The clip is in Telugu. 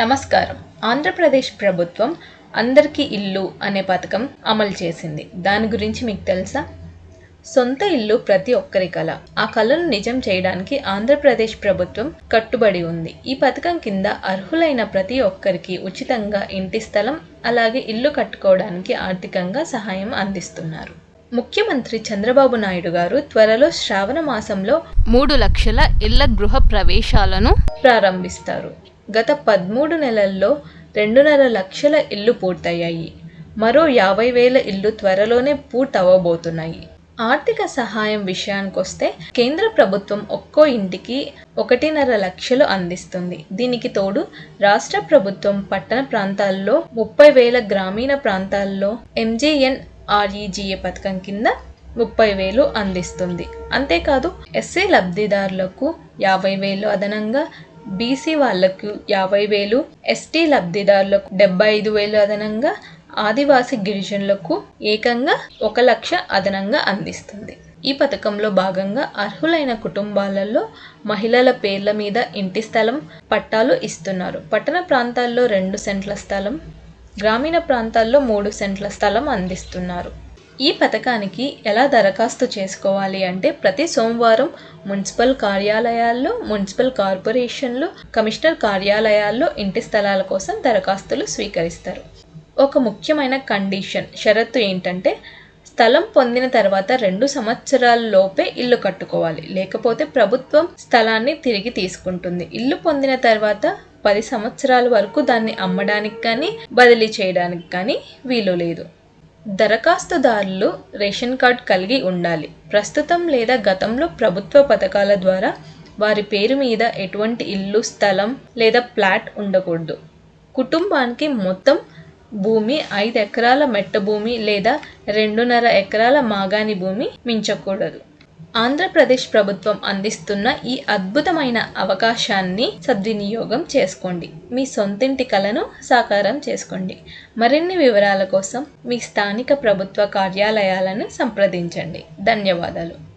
నమస్కారం. ఆంధ్రప్రదేశ్ ప్రభుత్వం అందరికీ ఇల్లు అనే పథకం అమలు చేసింది. దాని గురించి మీకు తెలుసా? సొంత ఇల్లు ప్రతి ఒక్కరి కళ ఆ కళను నిజం చేయడానికి ఆంధ్రప్రదేశ్ ప్రభుత్వం కట్టుబడి ఉంది. ఈ పథకం కింద అర్హులైన ప్రతి ఒక్కరికి ఉచితంగా ఇంటి స్థలం అలాగే ఇల్లు కట్టుకోవడానికి ఆర్థికంగా సహాయం అందిస్తున్నారు. ముఖ్యమంత్రి చంద్రబాబు నాయుడు గారు త్వరలో శ్రావణ మాసంలో మూడు లక్షల ఇళ్ళ గృహ ప్రవేశాలను ప్రారంభిస్తారు. గత పదమూడు నెలల్లో రెండున్నర లక్షల ఇల్లు పూర్తయ్యాయి. మరో యాభై వేల ఇల్లు త్వరలోనే పూర్తవబోతున్నాయి ఆర్థిక సహాయం విషయానికొస్తే కేంద్ర ప్రభుత్వం ఒక్కో ఇంటికి ఒకటిన్నర లక్షలు అందిస్తుంది. దీనికి తోడు రాష్ట్ర ప్రభుత్వం పట్టణ ప్రాంతాల్లో ముప్పై వేల గ్రామీణ ప్రాంతాల్లో ఎంజేఎన్ఆర్ఈజీఏ పథకం కింద ముప్పై వేలు అందిస్తుంది. అంతేకాదు ఎస్సీ లబ్ధిదారులకు యాభై వేలు అదనంగా బీసీ వాళ్ళకు యాభై వేలు ఎస్టీ లబ్ధిదారులకు డెబ్బై ఐదు వేలు అదనంగా ఆదివాసీ గిరిజనులకు ఏకంగా ఒక లక్ష అదనంగా అందిస్తుంది. ఈ పథకంలో భాగంగా అర్హులైన కుటుంబాలలో మహిళల పేర్ల మీద ఇంటి స్థలం పట్టాలు ఇస్తున్నారు. పట్టణ ప్రాంతాల్లో రెండు సెంట్ల స్థలం గ్రామీణ ప్రాంతాల్లో మూడు సెంట్ల స్థలం అందిస్తున్నారు. ఈ పథకానికి ఎలా దరఖాస్తు చేసుకోవాలి అంటే ప్రతి సోమవారం మున్సిపల్ కార్యాలయాల్లో మున్సిపల్ కార్పొరేషన్లు కమిషనర్ కార్యాలయాల్లో ఇంటి స్థలాల కోసం దరఖాస్తులు స్వీకరిస్తారు. ఒక ముఖ్యమైన కండిషన్ షరతు ఏంటంటే స్థలం పొందిన తర్వాత రెండు సంవత్సరాల లోపే ఇల్లు కట్టుకోవాలి. లేకపోతే ప్రభుత్వం స్థలాన్ని తిరిగి తీసుకుంటుంది. ఇల్లు పొందిన తర్వాత పది సంవత్సరాల వరకు దాన్ని అమ్మడానికి కానీ బదిలీ చేయడానికి కానీ వీలు లేదు. దరఖాస్తుదారులు రేషన్ కార్డ్ కలిగి ఉండాలి. ప్రస్తుతం లేదా గతంలో ప్రభుత్వ పథకాల ద్వారా వారి పేరు మీద ఎటువంటి ఇల్లు స్థలం లేదా ప్లాట్ ఉండకూడదు. కుటుంబానికి మొత్తం భూమి ఐదు ఎకరాల మెట్ట భూమి లేదా రెండున్నర ఎకరాల మాగాని భూమి మించకూడదు. ఆంధ్రప్రదేశ్ ప్రభుత్వం అందిస్తున్న ఈ అద్భుతమైన అవకాశాన్ని సద్వినియోగం చేసుకోండి. మీ సొంతింటి కలను సాకారం చేసుకోండి. మరిన్ని వివరాల కోసం మీ స్థానిక ప్రభుత్వ కార్యాలయాలను సంప్రదించండి. ధన్యవాదాలు.